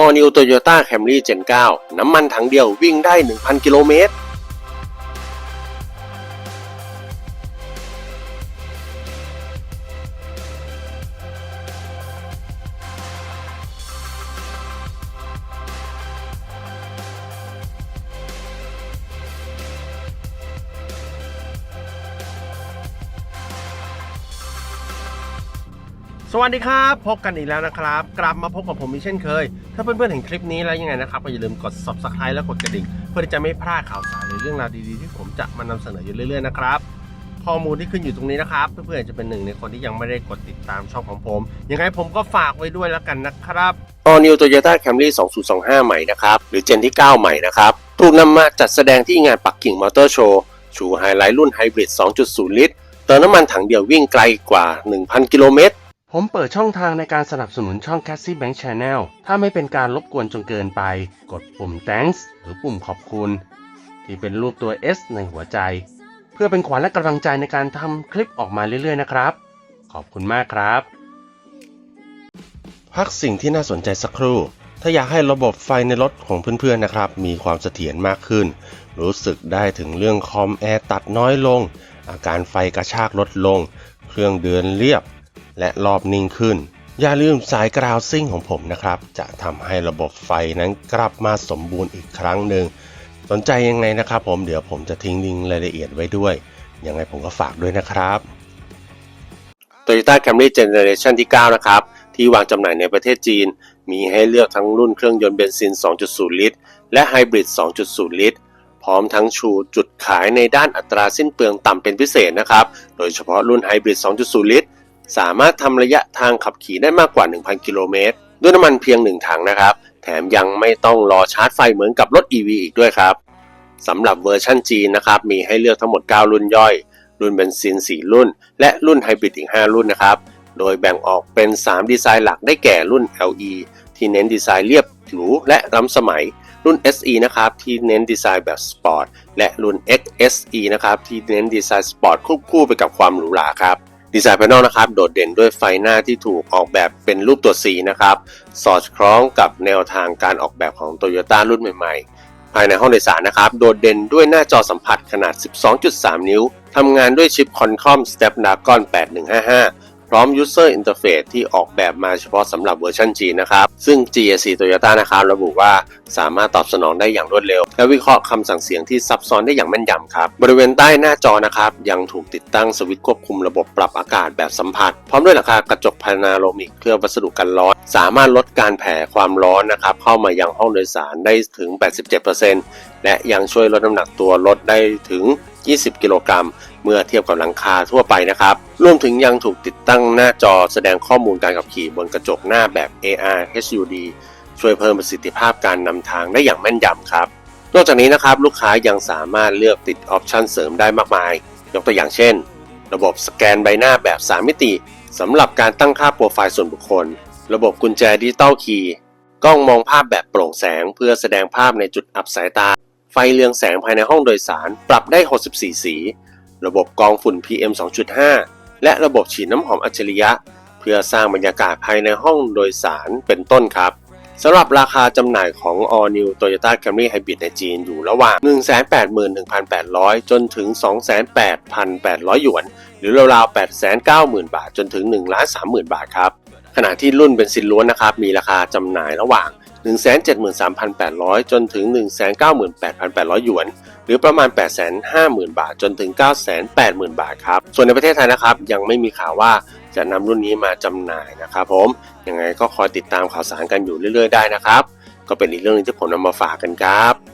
All New Toyota Camry Gen 9 น้ำมันถังเดียววิ่งได้ 1,000 กิโลเมตร สวัสดีครับ พบกันอีกแล้วนะครับ กลับมาพบกับผมอีกเช่นเคย ถ้าเพื่อนๆเห็นคลิปนี้แล้วยังไงนะครับก็อย่าลืมกด subscribe และกดกระดิ่ง เพื่อที่จะไม่พลาดข่าวสารในเรื่องราวดีๆที่ผมจะมานำเสนออยู่เรื่อยๆนะครับข้อมูลที่ขึ้นอยู่ตรงนี้นะครับ เพื่อนๆจะเป็นหนึ่งในคนที่ยังไม่ได้กดติดตามช่องของผมยังไงผมก็ฝากไว้ด้วยแล้วกันนะครับ All New Toyota Camry 2025 ใหม่นะครับ หรือเจนที่ 9 ใหม่นะครับถูกนำมาจัดแสดงที่งานปักกิ่งมอเตอร์โชว์ชูไฮไลท์รุ่นไฮบริด 2.0 ลิตรเติมน้ำมันถังเดียววิ่งไกลกว่า 1,000 กิโลเมตร ผมเปิดช่องทางในการสนับสนุนช่อง Cassie Bank Channel ถ้าไม่เป็นการรบกวนจนเกินไป กดปุ่ม thanks หรือปุ่มขอบคุณ ที่เป็นรูปตัว S ในหัวใจ เพื่อเป็นขวัญและกำลังใจในการทำคลิปออกมาเรื่อยๆนะครับ ขอบคุณมากครับ พักสิ่งที่น่าสนใจสักครู่ ถ้าอยากให้ระบบไฟในรถของเพื่อนๆนะครับ มีความเสถียรมากขึ้น รู้สึกได้ถึงเรื่องคอมแอร์ตัดน้อยลง อาการไฟกระชากลดลง เครื่องเดินเรียบ และรอบนิ่งขึ้น อย่าลืมสายกราวซิ่งของผมนะครับ จะทำให้ระบบไฟนั้นกลับมาสมบูรณ์อีกครั้งหนึ่ง สนใจยังไงนะครับผมเดี๋ยวผมจะทิ้งลิงก์รายละเอียดไว้ด้วย ยังไงผมก็ฝากด้วยนะครับ Toyota Camry Generation ที่ 9 นะครับ ที่วางจำหน่ายในประเทศจีน มีให้เลือกทั้งรุ่นเครื่องยนต์เบนซิน 2.0 ลิตร และไฮบริด 2.0 ลิตร พร้อมทั้งชูจุดขายในด้านอัตราสิ้นเปลืองต่ำเป็นพิเศษนะครับ โดยเฉพาะรุ่นไฮบริด 2.0 ลิตร สามารถทำระยะทางขับขี่ได้มากกว่า 1,000 กิโลเมตร ด้วยน้ำมันเพียง 1 ถังนะครับ แถมยังไม่ต้องรอชาร์จไฟเหมือนกับรถ EV อีกด้วยครับสำหรับเวอร์ชันจีนนะครับ มีให้เลือกทั้งหมด 9 รุ่นย่อย รุ่นเบนซิน 4 รุ่น และรุ่นไฮบริดอีก 5 รุ่นนะครับ โดยแบ่งออกเป็น 3 ดีไซน์หลักได้แก่รุ่น LE ที่เน้นดีไซน์เรียบหรูและล้ำสมัย รุ่น SE นะครับที่เน้นดีไซน์แบบสปอร์ต และรุ่น XSE นะครับที่เน้นดีไซน์สปอร์ตควบคู่ไปกับความหรูหราครับ ดีไซน์ภายนอกนะครับ โดดเด่นด้วยไฟหน้าที่ถูกออกแบบเป็นรูปตัว C นะครับ สอดคล้องกับแนวทางการออกแบบของ Toyota รุ่นใหม่ๆ ภายในห้องโดยสารนะครับ โดดเด่นด้วยหน้าจอสัมผัสขนาด 12.3 นิ้ว ทำงานด้วยชิป Qualcomm Snapdragon 8155 ร้อม User Interface ที่ออกแบบมาเฉพาะสำหรับเวอร์ชัน G นะครับ ซึ่ง GSC Toyota นะครับระบุว่าสามารถตอบสนองได้อย่างรวดเร็ว และวิเคราะห์คำสั่งเสียงที่ซับซ้อนได้อย่างแม่นยำครับ บริเวณใต้หน้าจอนะครับ ยังถูกติดตั้งสวิตช์ควบคุมระบบปรับอากาศแบบสัมผัส พร้อมด้วยหลังคากระจกพานาโรมิกเคลือบวัสดุกันร้อน สามารถลดการแผ่ความร้อนนะครับเข้ามายังห้องโดยสารได้ถึง 87%และยังช่วยลดน้ำหนักตัวรถได้ถึง 20 กิโลกรัม เมื่อเทียบกับหลังคาทั่วไปนะครับ รวมถึงยังถูกติดตั้งหน้าจอแสดงข้อมูลการขับขี่บนกระจกหน้าแบบ AR HUD ช่วยเพิ่มประสิทธิภาพการนำทางได้อย่างแม่นยำครับ นอกจากนี้นะครับลูกค้ายังสามารถเลือกติดออปชันเสริมได้มากมาย ยกตัวอย่างเช่น ระบบสแกนใบหน้าแบบ 3 มิติสำหรับการตั้งค่าโปรไฟล์ส่วนบุคคล ระบบกุญแจดิจิตอลคีย์กล้องมองภาพแบบโปร่งแสงเพื่อแสดงภาพในจุดอับสายตา ไฟเรืองแสงภายในห้องโดยสาร ปรับได้ 64 สี ระบบกองฝุ่น PM 2.5 และระบบฉีดน้ำหอมอัจฉริยะ เพื่อสร้างบรรยากาศภายในห้องโดยสารเป็นต้นครับสำหรับราคาจำหน่ายของ All New Toyota Camry Hybrid ในจีนอยู่ระหว่าง 181,800 จนถึง 208,800 หยวน หรือราวๆ890,000 บาท จนถึง 1,30,000 บาทครับ ขณะที่รุ่นเบนซินล้วนนะครับ มีราคาจำหน่ายระหว่าง 173,800 จนถึง 198,800 หยวน หรือประมาณ 850,000 บาท จนถึง 980,000 บาทครับ ส่วนในประเทศไทยนะครับ ยังไม่มีข่าวว่าจะนำรุ่นนี้มาจำหน่ายนะครับผม ยังไงก็คอยติดตามข่าวสารกันอยู่เรื่อย ๆ ได้นะครับ ก็เป็นอีกเรื่องนึงที่ผมนำมาฝากกันครับ